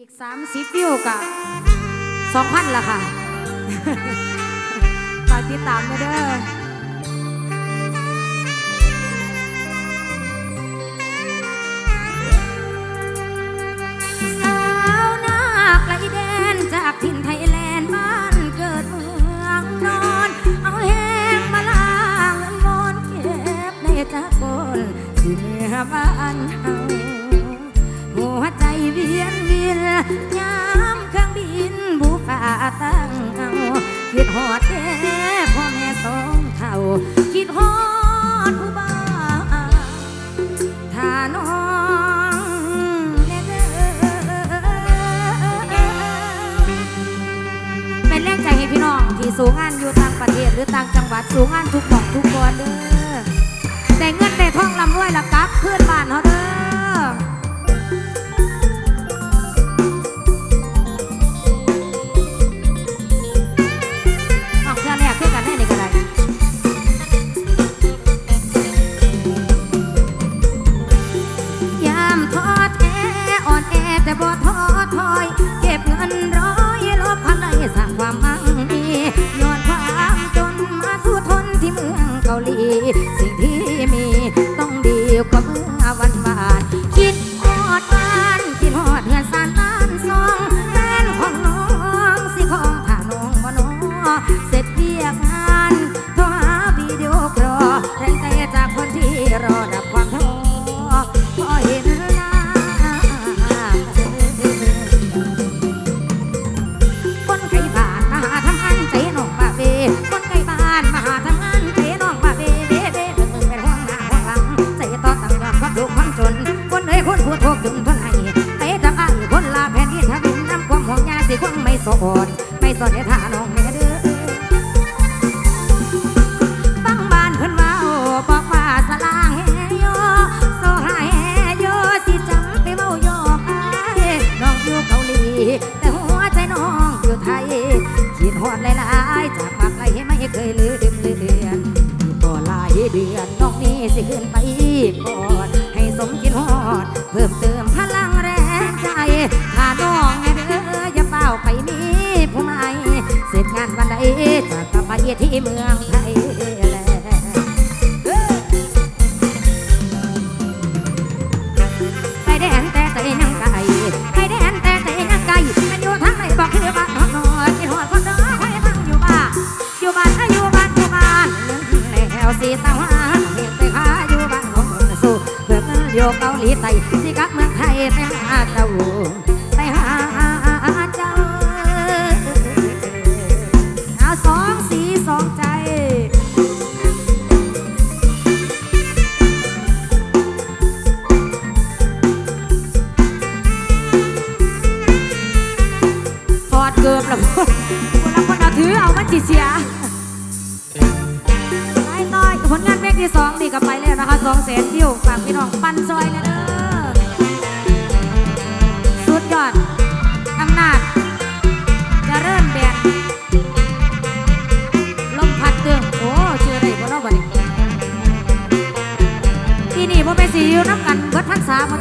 อีกสามสิบวิวกับงพันละค่ะฝากติดตามด้วเด้อสานาไหลแดนจากถิ่ไทยแลนด์บ้านเกิดเมืองนอน เอาแหงมลาเงินมอนเก็บในจากบนสิเมื่อบ้านเฮา Đúng. สิ่งที่มีต้องดีกว่าเมื่อ อดลายจากปากไหลไม่เคยลืมเลือนก่อหลายเดือนนอกนี้สิขึ้นไปก่อดให้สมกินฮอด เพิ่มเติมพลังแรงใจถ้าน้องเด้ออย่าเป่าไปนี้ผู้ใหม่เสร็จงานวันใดจะกกลับไปที่เมืองไทย เกาหลีใต้สิกะเมืองไทยไปหาเจ้าไปหาเจ้าเอาสองสีสองใจถอดเกือบละคนคนละคนเอาถือเอามันจีเสีย ที่สองนี่ก็ไปแล้วนะคะสองแสนวิวฝากพี่น้องปันซอยเลยเด้อสุดยอดอำนาจะเริ่มแบนลมพัดเตืองโอ้ชื่ออะไรบ่เนาะบัดนี้ที่นี่บ่ไปสีอยู่น้ำกันเบิดพันษาบ่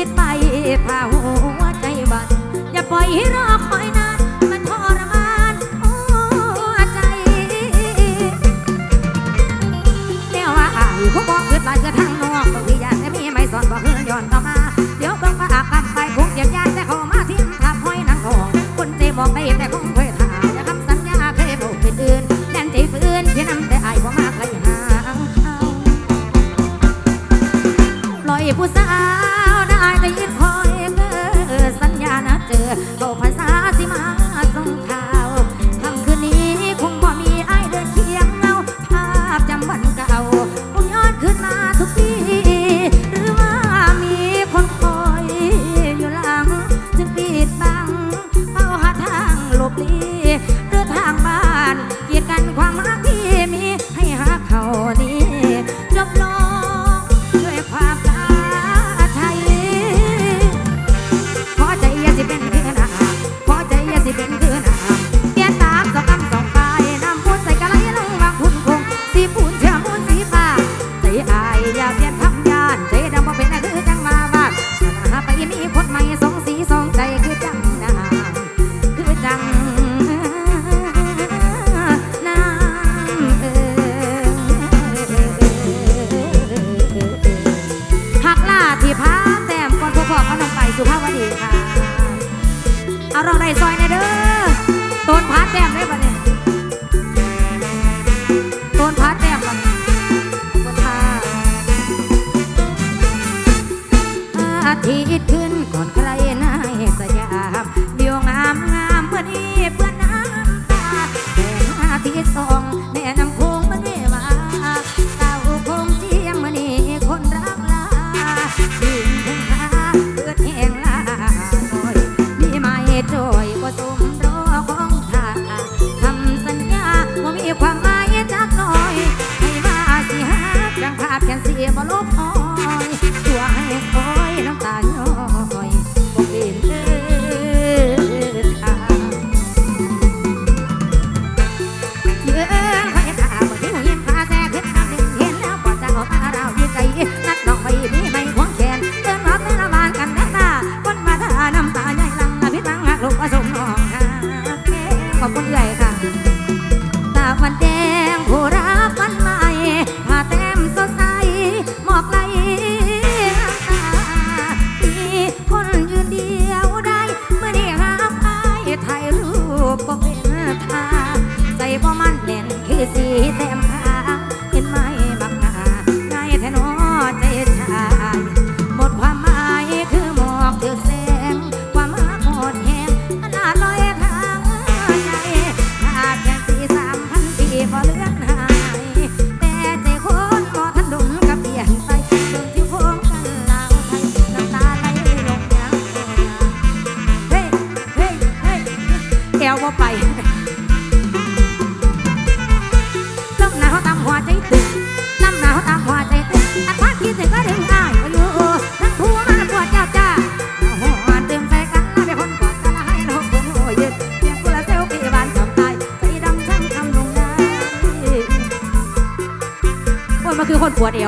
ิดไปพาหัวใจบันอย่าปล่อยให้รอคอยนานมันทรมานหัวใจแต่ว่าอายเขบอกเกิดมายกิดทางนอกบางทียากให้มีไม่สอนบอกเฮือนย้อนต่อมาเดี๋ยวเบิ่งว่าอากัรไปคงเยียบยากแต่เขามาทิ้งทับห้อยนางทองคนเจบอกได้แต่คงเคยถามอย่าคำสัญญาเคยบอกเป็นอื่นแน่นใจฝืนที่นำแต่อายบ่มาเคยหางลอยผู้สาว อายได้ยินคอยเออสัญญานะเจอเขาพ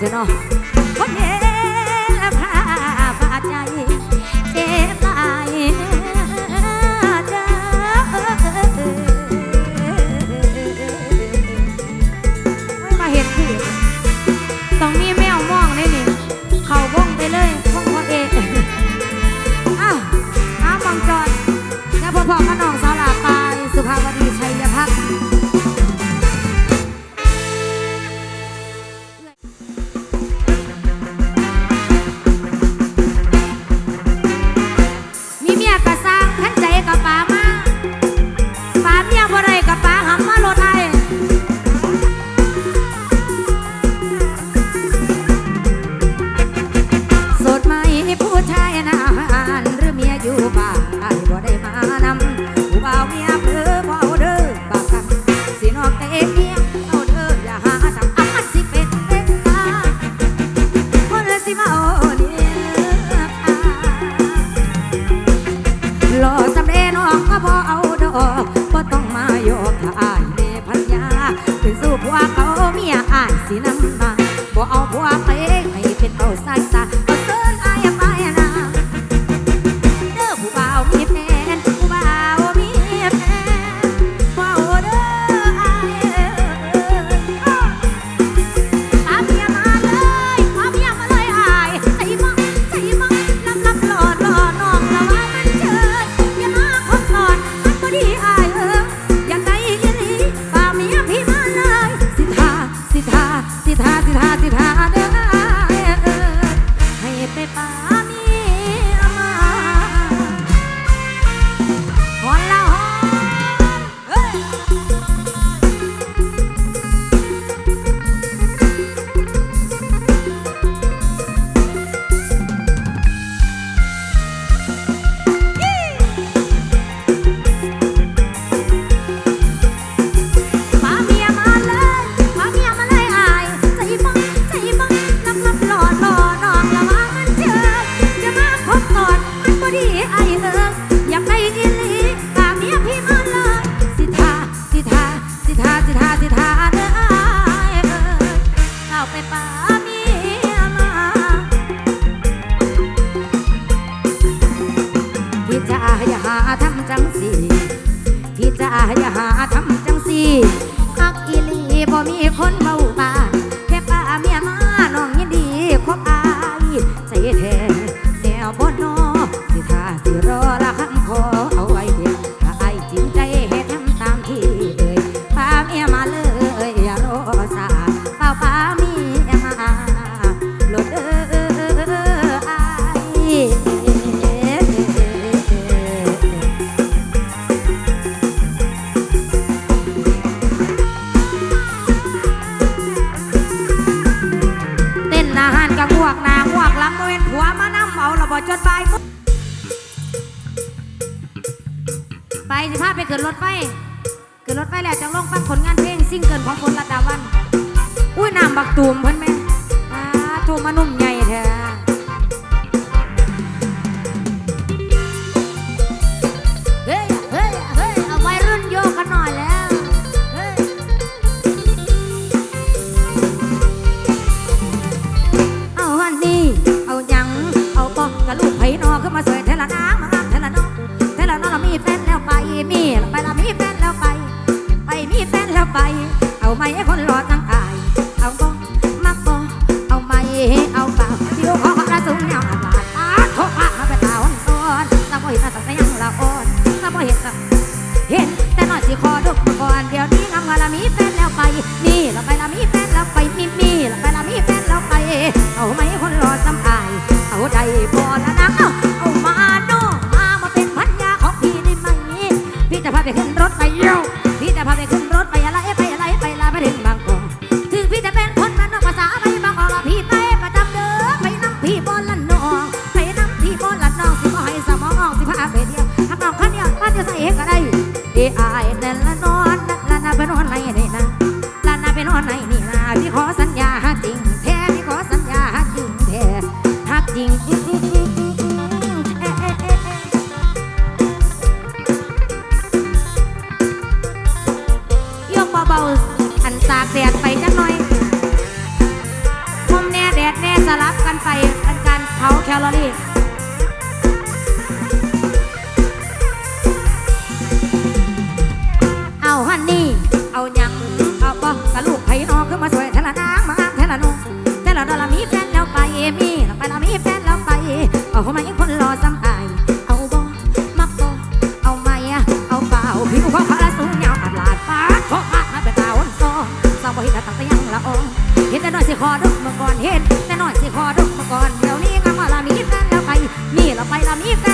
เถอะเนาะ ผัวเขาเมียอายสินำมาบ่เอาผัว บ่ดีไอ บ่จนบายไปสิพาไปเกิดรถไฟเกิดรถไฟแล้วจังลงฟังผลงานเพลงซิ่งเกินของคนระดาวัน อุ้ยน้ำบักตูมเพิ่นไหมอ่าโทรมานุ่มใหญ่แท้ อายนั่ละ นี่เราไปละมีแฟน